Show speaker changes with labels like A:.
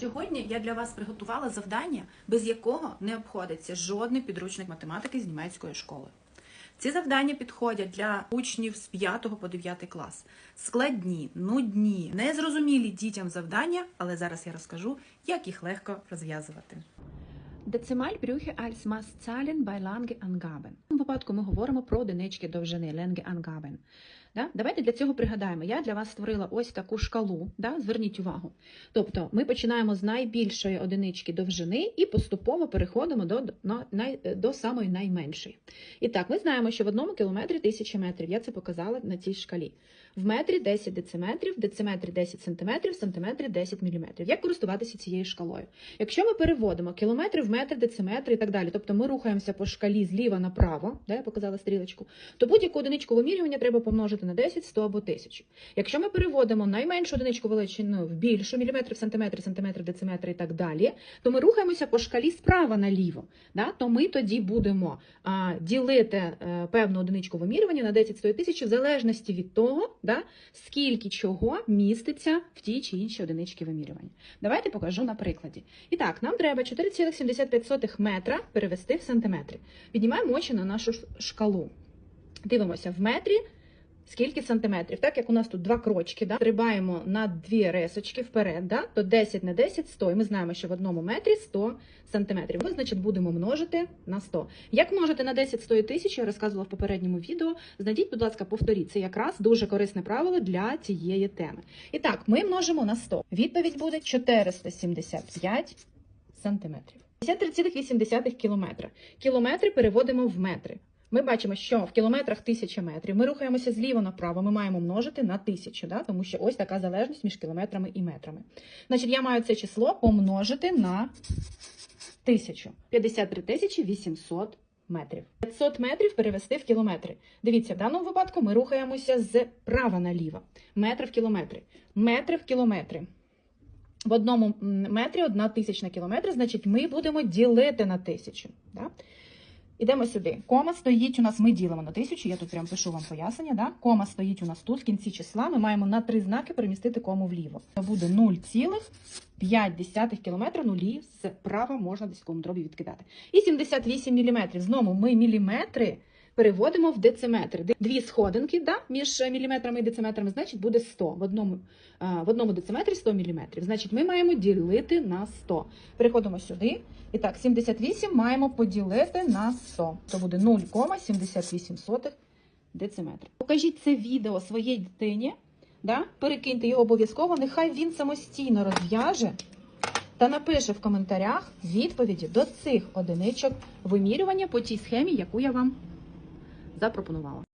A: Сьогодні я для вас приготувала завдання, без якого не обходиться жодний підручник математики з німецької школи. Ці завдання підходять для учнів з 5 по 9 клас. Складні, нудні, незрозумілі дітям завдання, але зараз я розкажу, як їх легко розв'язувати.
B: Dezimalbrüche als Maßzahlen bei lange Angaben. У випадку ми говоримо про одинички довжини lange Angaben. Да? Давайте для цього пригадаємо. Я для вас створила ось таку шкалу. Да? Зверніть увагу. Тобто ми починаємо з найбільшої одинички довжини і поступово переходимо до, до, най, до самої найменшої. І так, ми знаємо, що в одному кілометрі тисяча метрів. Я це показала на цій шкалі. В метрі 10 дециметрів, в дециметрі 10 сантиметрів, в сантиметрі 10 міліметрів. Як користуватися цією шкалою? Якщо ми переводимо кілометри в метр, дециметр і так далі, тобто ми рухаємося по шкалі зліва направо, де я показала стрілочку, то будь-яку одиничку вимірювання треба помножити на 10, 100 або 1000. Якщо ми переводимо найменшу одиничку величину в більшу, міліметри, в сантиметри, сантиметри, дециметри і так далі, то ми рухаємося по шкалі справа наліво. Да? То ми тоді будемо а, ділити е, певну одиничку вимірювання на 10, 100 і 1000 в залежності від того, да, скільки чого міститься в тій чи іншій одиничці вимірювання. Давайте покажу на прикладі. І так, нам треба 4,75 метра перевести в сантиметри. Піднімаємо очі на нашу шкалу. Дивимося в метрі. Скільки сантиметрів? Так як у нас тут два крочки, да? стрибаємо на дві рисочки вперед, да? то 10 на 10 – 100. І ми знаємо, що в одному метрі 100 сантиметрів. Ми, значить, будемо множити на 100. Як множити на 10, 100 і 1000, я розказувала в попередньому відео. Знайдіть, будь ласка, повторіть. Це якраз дуже корисне правило для цієї теми. І так, ми множимо на 100. Відповідь буде 475 сантиметрів. 53,8 кілометра. Кілометри переводимо в метри. Ми бачимо, що в кілометрах 1000 метрів. Ми рухаємося зліво направо. Ми маємо множити на 1000, да? тому що ось така залежність між кілометрами і метрами. Значить, я маю це число помножити на 1000. 53 тисячі 800 метрів. 500 метрів перевести в кілометри. Дивіться, в даному випадку ми рухаємося з права наліво. Метри в кілометри. Метри в кілометри. В одному метрі одна тисячна кілометра, значить, ми будемо ділити на тисячу. Да? Ідемо сюди. Кома стоїть у нас, ми ділимо на тисячу, я тут прям пишу вам пояснення. Да? Кома стоїть у нас тут, в кінці числа. Ми маємо на три знаки перемістити кому вліво. Це буде 0,5 кілометра, нулі справа можна десь кому дробі відкидати. І 78 міліметрів. Знову ми міліметри переводимо в дециметри. Дві сходинки да, між е, міліметрами і дециметрами, значить буде 100. В одному, в одному дециметрі 100 міліметрів. Значить, ми маємо ділити на 100. Переходимо сюди. І так, 78 маємо поділити на 100. То буде 0,78 дециметрів. Покажіть це відео своїй дитині, да? перекиньте його обов'язково, нехай він самостійно розв'яже та напише в коментарях відповіді до цих одиничок вимірювання по тій схемі, яку я вам запропонувала.